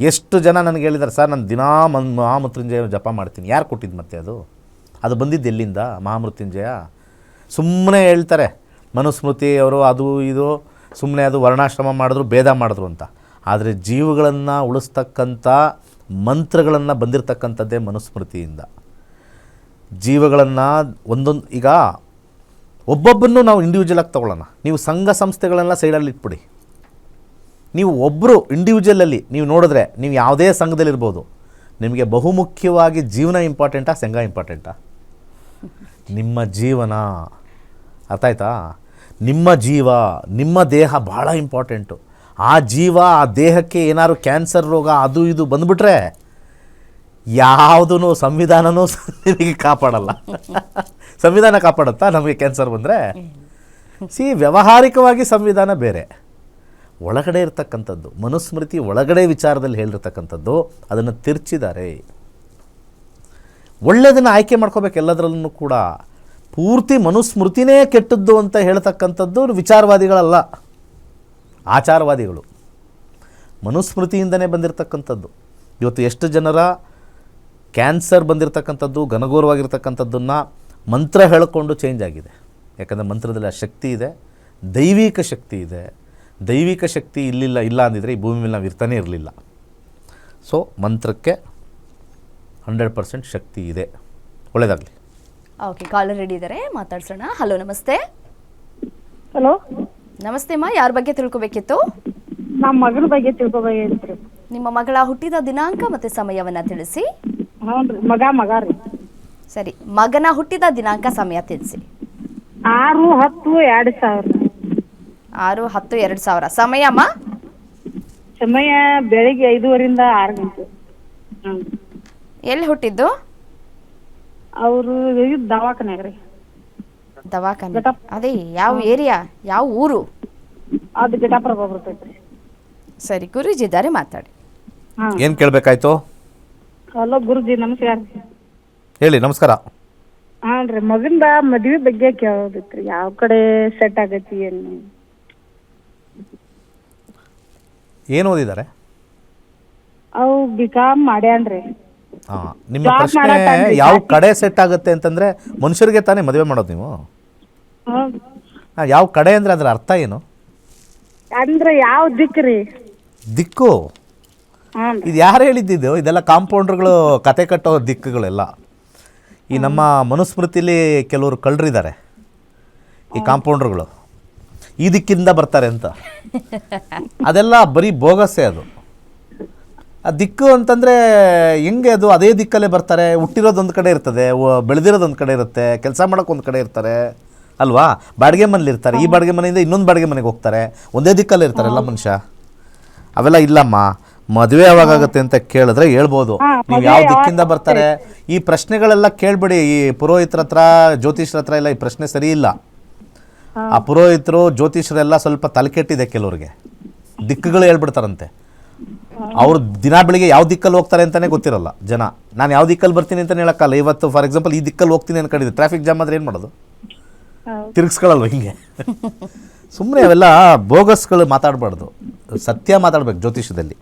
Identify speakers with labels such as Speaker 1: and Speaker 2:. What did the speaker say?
Speaker 1: ಎಷ್ಟು ಜನ ನನಗೆ ಹೇಳಿದ್ದಾರೆ, ಸರ್, ನಾನು ದಿನಾ ಮನ್, ಮಹಾಮೃತ್ಯುಂಜಯ ಜಪ ಮಾಡ್ತೀನಿ. ಯಾರು ಕೊಟ್ಟಿದ್ದು ಮತ್ತೆ ಅದು? ಅದು ಬಂದಿದ್ದು ಎಲ್ಲಿಂದ? ಮಹಾಮೃತ್ಯುಂಜಯ? ಸುಮ್ಮನೆ ಹೇಳ್ತಾರೆ, ಮನುಸ್ಮೃತಿ ಅವರು ಅದು ಇದು ಸುಮ್ಮನೆ ಅದು ವರ್ಣಾಶ್ರಮ ಮಾಡಿದ್ರು, ಭೇದ ಮಾಡಿದ್ರು ಅಂತ. ಆದರೆ ಜೀವಗಳನ್ನು ಉಳಿಸ್ತಕ್ಕಂಥ ಮಂತ್ರಗಳನ್ನು ಬಂದಿರತಕ್ಕಂಥದ್ದೇ ಮನುಸ್ಮೃತಿಯಿಂದ. ಜೀವಗಳನ್ನು ಒಂದೊಂದು, ಈಗ ಒಬ್ಬೊಬ್ಬನ್ನು ನಾವು ಇಂಡಿವಿಜುವಲ್ ಆಗಿ ತೊಗೊಳ್ಳೋಣ. ನೀವು ಸಂಘ ಸಂಸ್ಥೆಗಳೆಲ್ಲ ಸೈಡಲ್ಲಿ ಇಟ್ಬಿಡಿ. ನೀವು ಒಬ್ಬರು ಇಂಡಿವಿಜುವಲಲ್ಲಿ ನೀವು ನೋಡಿದ್ರೆ ನೀವು ಯಾವುದೇ ಸಂಘದಲ್ಲಿರ್ಬೋದು ನಿಮಗೆ ಬಹುಮುಖ್ಯವಾಗಿ ಜೀವನ ಇಂಪಾರ್ಟೆಂಟಾ ಸಂಘ ಇಂಪಾರ್ಟೆಂಟಾ ನಿಮ್ಮ ಜೀವನ. ಅರ್ಥ ಆಯ್ತಾ? ನಿಮ್ಮ ಜೀವ ನಿಮ್ಮ ದೇಹ ಭಾಳ ಇಂಪಾರ್ಟೆಂಟು ಆ ಜೀವ ಆ ದೇಹಕ್ಕೆ ಏನಾದ್ರು ಕ್ಯಾನ್ಸರ್ ರೋಗ ಅದು ಇದು ಬಂದುಬಿಟ್ರೆ ಯಾವುದೂ ಸಂವಿಧಾನನೂ ನಿಮಗೆ ಕಾಪಾಡಲ್ಲ. ಸಂವಿಧಾನ ಕಾಪಾಡುತ್ತಾ ನಮಗೆ ಕ್ಯಾನ್ಸರ್ ಬಂದರೆ? ಸಿ ವ್ಯಾವಹಾರಿಕವಾಗಿ ಸಂವಿಧಾನ ಬೇರೆ. ಒಳಗಡೆ ಇರ್ತಕ್ಕಂಥದ್ದು, ಮನುಸ್ಮೃತಿ ಒಳಗಡೆ ವಿಚಾರದಲ್ಲಿ ಹೇಳಿರ್ತಕ್ಕಂಥದ್ದು, ಅದನ್ನು ತಿರ್ಚಿದ್ದಾರೆ. ಒಳ್ಳೆಯದನ್ನು ಆಯ್ಕೆ ಮಾಡ್ಕೋಬೇಕು ಎಲ್ಲದರಲ್ಲೂ ಕೂಡ. ಪೂರ್ತಿ ಮನುಸ್ಮೃತಿನೇ ಕೆಟ್ಟದ್ದು ಅಂತ ಹೇಳ್ತಕ್ಕಂಥದ್ದು ವಿಚಾರವಾದಿಗಳಲ್ಲ, ಆಚಾರವಾದಿಗಳು. ಮನುಸ್ಮೃತಿಯಿಂದನೇ ಬಂದಿರತಕ್ಕಂಥದ್ದು. ಇವತ್ತು ಎಷ್ಟು ಜನರ ಕ್ಯಾನ್ಸರ್ ಬಂದಿರತಕ್ಕಂಥದ್ದು, ಘನಘೋರವಾಗಿರ್ತಕ್ಕಂಥದ್ದನ್ನು ಮಂತ್ರ ಹೇಳಿಕೊಂಡು ಚೇಂಜ್ ಆಗಿದೆ. ಯಾಕಂದರೆ ಮಂತ್ರದಲ್ಲಿ ಆ ಶಕ್ತಿ ಇದೆ, ದೈವಿಕ ಶಕ್ತಿ ಇದೆ. ದೈವಿಕ ಶಕ್ತಿ ಇಲ್ಲಿಲ್ಲ ಇಲ್ಲ ಅಂದಿದ್ರೆ ಈ ಭೂಮಿ ಮೇಲೆ ನಾವು ಇರ್ತಾನೆ ಇರಲಿಲ್ಲ. ಸೊ ಮಂತ್ರಕ್ಕೆ ಹಂಡ್ರೆಡ್ ಪರ್ಸೆಂಟ್ ಶಕ್ತಿ ಇದೆ. ಒಳ್ಳೆಯದಾಗಲಿ
Speaker 2: ಓಕೆ ಕಾಲರ್ ರೆಡಿ ಇದ್ದಾರೆ ಮಾತಾಡ್ಸೋಣ. ಹಲೋ ನಮಸ್ತೆ.
Speaker 3: ಹಲೋ
Speaker 2: ನಮಸ್ತೆ ಅಮ್ಮ ಯಾರ ಬಗ್ಗೆ ತಿಳ್ಕೊಬೇಕಿತ್ತು?
Speaker 3: ನಮ್ಮ ಮಗಳ ಬಗ್ಗೆ ತಿಳ್ಕೊಬೇಕಿತ್ತು.
Speaker 2: ನಿಮ್ಮ ಮಗಳ ಹುಟ್ಟಿದ ದಿನಾಂಕ ಮತ್ತೆ ಸಮಯವನ್ನ ತಿಳಿಸಿ.
Speaker 3: ಹ್ಞೂ ರೀ ಮಗ ಮಗ ರೀ.
Speaker 2: ಸರಿ ಮಗನ ಹುಟ್ಟಿದ ದಿನಾಂಕ ಸಮಯ ತಿಳಿಸಿ.
Speaker 3: ಆರು ಹತ್ತು ಎರಡು ಸಾವಿರ.
Speaker 2: ಆರು ಹತ್ತು ಎರಡು ಸಾವಿರ. ಸಮಯ ಅಮ್ಮ?
Speaker 3: ಸಮಯ ಬೆಳಿಗ್ಗೆ ಐದೂವರಿಂದ ಆರು ಗಂಟೆ.
Speaker 2: ಎಲ್ಲಿ ಹುಟ್ಟಿದ್ದು?
Speaker 3: ಅವರು ದವಾಖಾನೆ ರೀ.
Speaker 2: ದವಾಖಾನೆ? ಅದೇ ಯಾವ ಏರಿಯಾ? ಯಾವ ಊರು?
Speaker 3: ಅದು ಗಿಟಾಪುರ ಬರ್ತೈತ್ರಿ
Speaker 2: ಸರಿ ಗುರುಜಿ ಇದ್ದಾರೆ ಮಾತಾಡಿ.
Speaker 3: ಹಾ.
Speaker 1: ಏನು ಕೇಳಬೇಕಾಯ್ತು?
Speaker 3: ಹಲೋ ಗುರುಜಿ ನಮಸ್ಕಾರ.
Speaker 1: ಹೇಳಿ ನಮಸ್ಕಾರ.
Speaker 3: ಹಾನ್ರಿ ರೀ ಮಗಂದ ಮದ್ವೆ ಬಗ್ಗೆ ಕೇಳೋದಿತ್ತು ಯಾವ ಕಡೆ ಸೆಟ್ ಆಗೈತಿ ಏನು?
Speaker 1: ಏನು ಓದಿದ್ದಾರೆ?
Speaker 3: ಅವು ಬಿಕಾಮ್ ಮಾಡ್ಯಾನ್ರಿ.
Speaker 1: ಹಾಂ ನಿಮ್ಮ
Speaker 3: Job
Speaker 1: ಪ್ರಶ್ನೆ ಯಾವ ಕಡೆ ಸೆಟ್ ಆಗುತ್ತೆ ಅಂತಂದ್ರೆ ಮನುಷ್ಯರಿಗೆ ತಾನೇ ಮದುವೆ ಮಾಡೋದು ನೀವು? ಯಾವ ಕಡೆ ಅಂದ್ರೆ ಅದರ ಅರ್ಥ ಏನು?
Speaker 3: ಅಂದ್ರೆ ಯಾವ ದಿಕ್ಕು ರೀ?
Speaker 1: ದಿಕ್ಕು?
Speaker 3: ಹ್ಞೂ
Speaker 1: ಇದು ಯಾರು ಹೇಳಿದ್ದಿದ್ದು ಇದೆಲ್ಲ ಕಾಂಪೌಂಡ್ರುಗಳು ಕತೆ ಕಟ್ಟೋ ದಿಕ್ಕುಗಳೆಲ್ಲ. ಈ ನಮ್ಮ ಮನುಸ್ಮೃತಿಲಿ ಕೆಲವರು ಕಳ್ಳರಿದ್ದಾರೆ. ಈ ಕಾಂಪೌಂಡ್ರುಗಳು. ಈ ದಿಕ್ಕಿಂದ ಬರ್ತಾರೆ ಅಂತ. ಅದೆಲ್ಲ ಬರೀ ಬೋಗಸೆ ಅದು. ಆ ದಿಕ್ಕು ಅಂತಂದರೆ ಹೆಂಗೆ ಅದು ಅದೇ ದಿಕ್ಕಲ್ಲೇ ಬರ್ತಾರೆ ಹುಟ್ಟಿರೋದು ಒಂದು ಕಡೆ ಇರ್ತದೆ ಬೆಳೆದಿರೋದೊಂದು ಬೆಳೆದಿರೋದು ಒಂದು ಕಡೆ ಇರುತ್ತೆ ಕೆಲಸ ಮಾಡೋಕೆ ಒಂದು ಕಡೆ ಇರ್ತಾರೆ ಅಲ್ವಾ? ಬಾಡಿಗೆ ಮನೇಲಿ ಇರ್ತಾರೆ ಈ ಬಾಡಿಗೆ ಮನೆಯಿಂದ ಇನ್ನೊಂದು ಬಾಡಿಗೆ ಮನೆಗೆ ಹೋಗ್ತಾರೆ ಒಂದೇ ದಿಕ್ಕಲ್ಲೇ ಇರ್ತಾರೆ ಎಲ್ಲ ಮನುಷ್ಯ? ಅವೆಲ್ಲ ಇಲ್ಲಮ್ಮ ಮದುವೆ ಯಾವಾಗ ಆಗುತ್ತೆ ಅಂತ ಕೇಳಿದ್ರೆ ಹೇಳ್ಬೋದು. ನೀವು ಯಾವ ದಿಕ್ಕಿಂದ ಬರ್ತಾರೆ ಈ ಪ್ರಶ್ನೆಗಳೆಲ್ಲ ಕೇಳಬೇಡಿ ಈ ಪುರೋಹಿತರ ಹತ್ರ ಜ್ಯೋತಿಷ್ಯರ ಹತ್ರ ಎಲ್ಲ ಈ ಪ್ರಶ್ನೆ ಸರಿ ಇಲ್ಲ. ಆ ಪುರೋಹಿತರು ಜ್ಯೋತಿಷರೆಲ್ಲ ಸ್ವಲ್ಪ ತಲೆಕೆಟ್ಟಿದೆ ಕೆಲವ್ರಿಗೆ. ದಿಕ್ಕುಗಳು ಹೇಳ್ಬಿಡ್ತಾರಂತೆ. ಅವ್ರು ದಿನ ಬೆಳಿಗ್ಗೆ ಯಾವ ದಿಕ್ಕಲ್ಲಿ ಹೋಗ್ತಾರೆ ಅಂತಲೇ ಗೊತ್ತಿರಲ್ಲ ಜನ. ನಾನು ಯಾವ ದಿಕ್ಕಲ್ಲಿ ಬರ್ತೀನಿ ಅಂತ ಹೇಳಕ್ಕಲ್ಲ. ಇವತ್ತು ಫಾರ್ ಎಕ್ಸಾಂಪಲ್ ಈ ದಿಕ್ಕಲ್ಲಿ ಹೋಗ್ತೀನಿ ಅನ್ಕೊಂಡಿದ್ದೆ. ಟ್ರಾಫಿಕ್ ಜಾಮ್ ಆದ್ರೆ ಏನು ಮಾಡೋದು? ತಿರ್ಗಿಸ್ಕೊಳ್ಳಲ್ವ ಹಿಂಗೆ? ಸುಮ್ಮನೆ ಅವೆಲ್ಲ ಬೋಗಸ್ಗಳು ಮಾತಾಡಬಾರ್ದು. ಸತ್ಯ ಮಾತಾಡ್ಬೇಕು ಜ್ಯೋತಿಷದಲ್ಲಿ